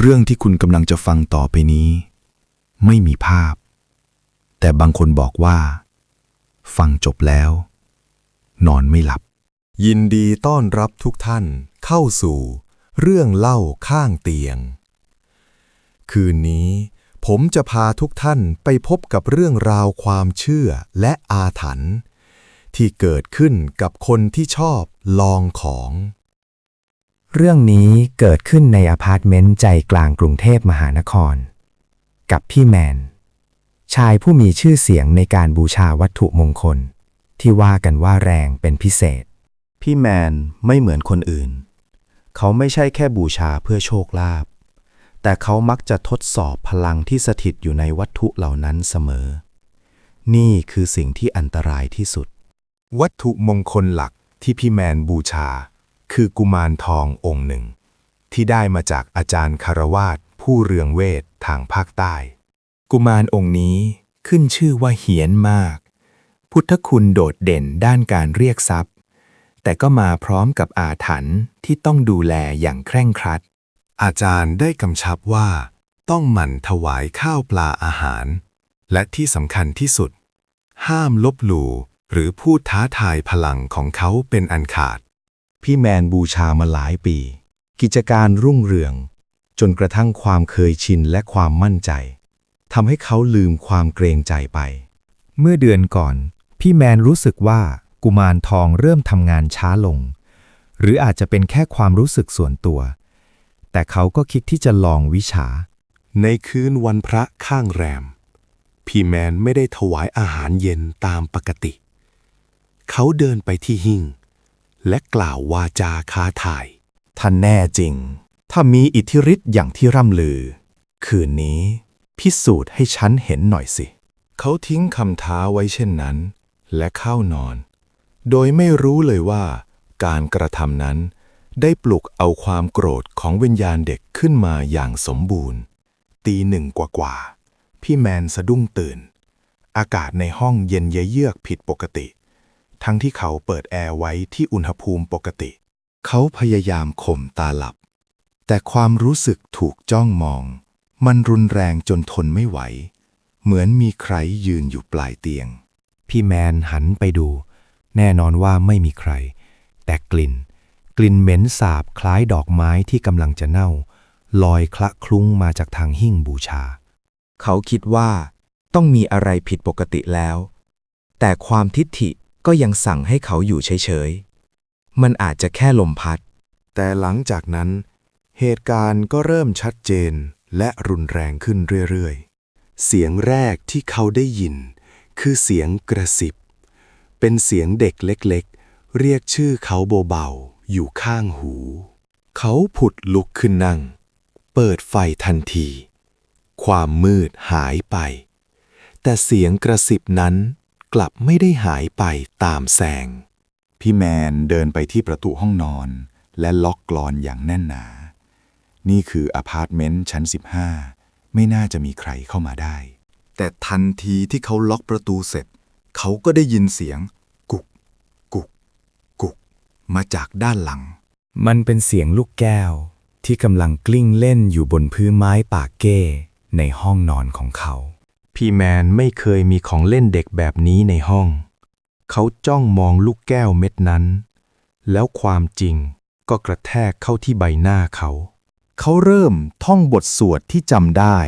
เรื่องที่คุณกำลังจะฟังต่อไปนี้ ไม่มีภาพ แต่บางคนบอกว่า ฟังจบแล้ว นอนไม่หลับ ยินดีต้อนรับทุกท่านเข้าสู่ เรื่องเล่าข้างเตียง คืนนี้ผมจะพาทุกท่านไปพบกับเรื่องราวความเชื่อและอาถรรพ์ที่เกิดขึ้นกับคนที่ชอบลองของ เรื่องนี้เกิดขึ้นในอพาร์ตเมนต์ใจกลางกรุงเทพมหานคร กับพี่แมน ชายผู้มีชื่อเสียงในการบูชาวัตถุมงคล ที่ว่ากันว่าแรงเป็นพิเศษ พี่แมนไม่เหมือนคนอื่น เขาไม่ใช่แค่บูชาเพื่อโชคลาภแต่เขามักจะทดสอบพลังที่สถิตอยู่ในวัตถุเหล่านั้นเสมอ นี่คือสิ่งที่อันตรายที่สุด วัตถุมงคลหลักที่พี่แมนบูชา คือกุมารทององค์หนึ่ง ที่ได้มาจากอาจารย์คารวาสผู้เรืองเวททางภาคใต้ กุมารองค์นี้ขึ้นชื่อว่าเหียนมาก พุทธคุณโดดเด่นด้านการเรียกทรัพย์ แต่ก็มาพร้อมกับอาถรรพ์ที่ต้องดูแลอย่างเคร่งครัด อาจารย์ได้กำชับว่า ต้องหมั่นถวายข้าวปลาอาหาร และที่สำคัญที่สุด ห้ามลบหลู่หรือพูดท้าทายพลังของเขาเป็นอันขาด พี่แมนบูชามาหลายปี กิจการรุ่งเรือง จนกระทั่งความเคยชินและความมั่นใจทำให้เขาลืมความเกรงใจไป เมื่อเดือนก่อน พี่แมนรู้สึกว่ากุมารทองเริ่มทำงานช้าลง หรืออาจจะเป็นแค่ความรู้สึกส่วนตัว แต่เขาก็คิดที่จะลองวิชา ในคืนวันพระข้างแรม พี่แมนไม่ได้ถวายอาหารเย็นตามปกติ เขาเดินไปที่หิ้ง และกล่าววาจาค้าทาย ท่านแน่จริง ถ้ามีอิทธิฤทธิ์อย่างที่ร่ำลือ คืนนี้ พิสูจน์ให้ฉันเห็นหน่อยสิ เขาทิ้งคำท้าไว้เช่นนั้น และเข้านอน โดยไม่รู้เลยว่า การกระทำนั้น ได้ปลุกเอาความโกรธของวิญญาณเด็กขึ้นมาอย่างสมบูรณ์ ตีหนึ่งกว่าๆพี่แมนสะดุ้งตื่น อากาศในห้องเย็นเยือกผิดปกติ ทั้งที่เขาเปิดแอร์ไว้ที่อุณหภูมิปกติ เขาพยายามข่มตาหลับ แต่ความรู้สึกถูกจ้องมอง มันรุนแรงจนทนไม่ไหว เหมือนมีใครยืนอยู่ปลายเตียง พี่แมนหันไปดู แน่นอนว่าไม่มีใคร แต่กลิ่น กลิ่นเหม็นสาบคล้ายดอกไม้ที่กำลังจะเน่า ลอยคละคลุ้งมาจากทางหิ้งบูชา เขาคิดว่า ต้องมีอะไรผิดปกติแล้ว แต่ความทิฏฐิ ก็ยังสั่งให้เขาอยู่เฉยๆ มันอาจจะแค่ลมพัด แต่หลังจากนั้น เหตุการณ์ก็เริ่มชัดเจนและรุนแรงขึ้นเรื่อยๆ เสียงแรกที่เขาได้ยิน คือเสียงกระสิบ เป็นเสียงเด็กเล็กๆ เรียกชื่อเขาเบาๆ อยู่ข้างหู เขาผุดลุกขึ้นนั่ง เปิดไฟทันที ความมืดหายไป แต่เสียงกระสิบนั้น กลับไม่ได้หายไปตามแสง พี่แมนเดินไปที่ประตูห้องนอน และล็อกกลอนอย่างแน่นหนา นี่คืออพาร์ตเมนต์ชั้น 15 ไม่น่าจะมีใครเข้ามาได้ แต่ทันทีที่เขาล็อกประตูเสร็จ เขาก็ได้ยินเสียง กุก กุก กุก มาจากด้านหลัง มันเป็นเสียงลูกแก้ว ที่กำลังกลิ้งเล่นอยู่บนพื้นไม้ปากเก้ ในห้องนอนของเขา พี่แมนไม่เคยมีของเล่นเด็กแบบนี้ในห้อง เขาจ้องมองลูกแก้วเม็ดนั้น แล้วความจริงก็กระแทกเข้าที่ใบหน้าเขา เขาเริ่มท่องบทสวดที่จำได้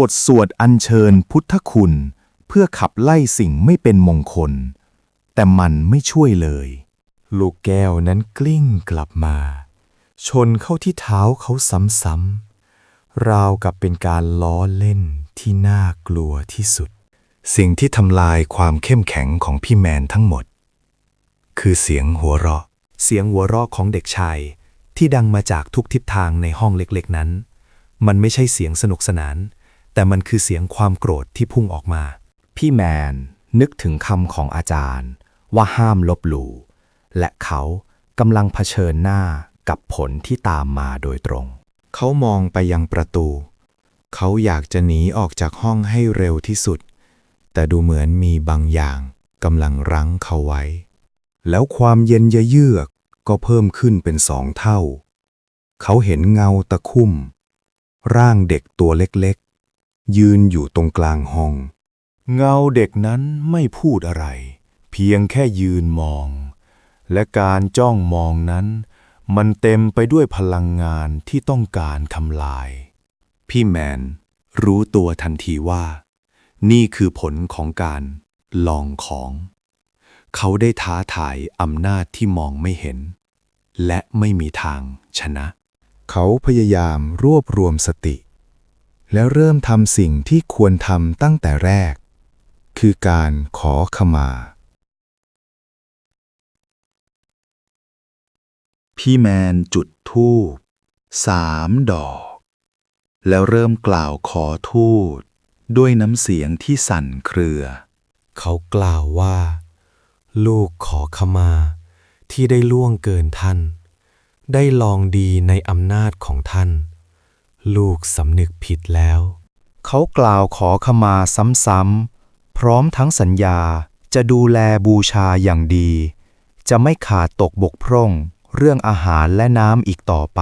บทสวดอัญเชิญพุทธคุณ เพื่อขับไล่สิ่งไม่เป็นมงคล แต่มันไม่ช่วยเลย ลูกแก้วนั้นกลิ้งกลับมา ชนเข้าที่เท้าเขาซ้ำๆราวกับเป็นการล้อเล่น ที่น่ากลัวที่สุด สิ่งที่ทำลายความเข้มแข็งของพี่แมนทั้งหมด คือเสียงหัวเราะ เสียงหัวเราะของเด็กชาย ที่ดังมาจากทุกทิศทางในห้องเล็กๆนั้น มันไม่ใช่เสียงสนุกสนาน แต่มันคือเสียงความโกรธที่พุ่งออกมา พี่แมนนึกถึงคำของอาจารย์ ว่าห้ามลบหลู่และเขากำลังเผชิญหน้ากับผลที่ตามมาโดยตรง เขามองไปยังประตู เขาอยากจะหนีออกจากห้องให้เร็วที่สุด แต่ดูเหมือนมีบางอย่างกำลังรั้งเขาไว้ แล้วความเย็นเยือกก็เพิ่มขึ้นเป็นสองเท่า เขาเห็นเงาตะคุ่ม ร่างเด็กตัวเล็กๆ ยืนอยู่ตรงกลางห้อง เงาเด็กนั้นไม่พูดอะไร เพียงแค่ยืนมอง และการจ้องมองนั้น มันเต็มไปด้วยพลังงานที่ต้องการทำลาย พี่แมน รู้ตัวทันทีว่า นี่คือผลของการลองของ เขาได้ท้าทายอำนาจที่มองไม่เห็น และไม่มีทางชนะ เขาพยายามรวบรวมสติ แล้วเริ่มทำสิ่งที่ควรทำตั้งแต่แรก คือการขอขมา พี่แมนจุดธูปสามดอก แล้วเริ่มกล่าวขอทูตด้วยน้ำเสียงที่สั่นเครือ เขากล่าวว่า ลูกขอขมาที่ได้ล่วงเกินท่าน ได้ลองดีในอำนาจของท่าน ลูกสำนึกผิดแล้ว เขากล่าวขอขมาซ้ำๆ พร้อมทั้งสัญญาจะดูแลบูชาอย่างดี จะไม่ขาดตกบกพร่อง เรื่องอาหารและน้ำอีกต่อไป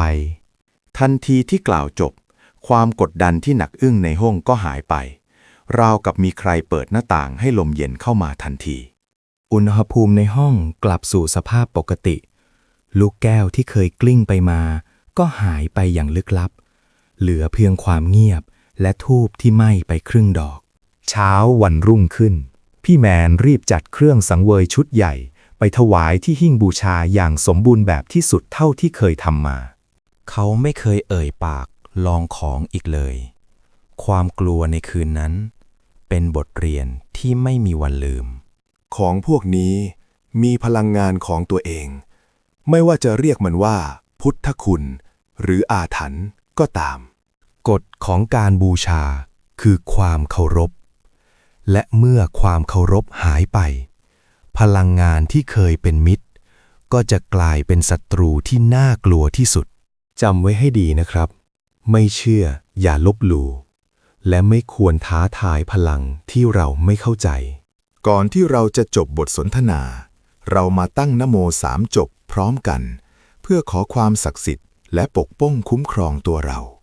ทันทีที่กล่าวจบ ความกดดันที่หนักอึ้งในห้องก็หายไป ราวกับมีใครเปิดหน้าต่างให้ลมเย็นเข้ามาทันที อุณหภูมิในห้องกลับสู่สภาพปกติ ลูกแก้วที่เคยกลิ้งไปมา ก็หายไปอย่างลึกลับ เหลือเพียงความเงียบและทูบที่ไหม้ไปครึ่งดอก เช้าวันรุ่งขึ้น พี่แมนรีบจัดเครื่องสังเวยชุดใหญ่ ไปถวายที่หิ้งบูชาอย่างสมบูรณ์แบบที่สุดเท่าที่เคยทำมา เขาไม่เคยเอ่ยปาก ลองของอีกเลย ความกลัวในคืนนั้น เป็นบทเรียนที่ไม่มีวันลืม ของพวกนี้มีพลังงานของตัวเอง ไม่ว่าจะเรียกมันว่า พุทธคุณ หรืออาถรรพ์ก็ตาม กฎของการบูชาคือความเคารพ และเมื่อความเคารพหายไป พลังงานที่เคยเป็นมิตร ก็จะกลายเป็นศัตรูที่น่ากลัวที่สุดจำไว้ให้ดีนะครับ ไม่เชื่อ อย่าลบหลู่และไม่ควรท้าทายพลังที่เราไม่เข้าใจ ก่อนที่เราจะจบบทสนทนา เรามาตั้งนโมสามจบพร้อมกัน เพื่อขอความศักดิ์สิทธิ์และปกป้องคุ้มครองตัวเรา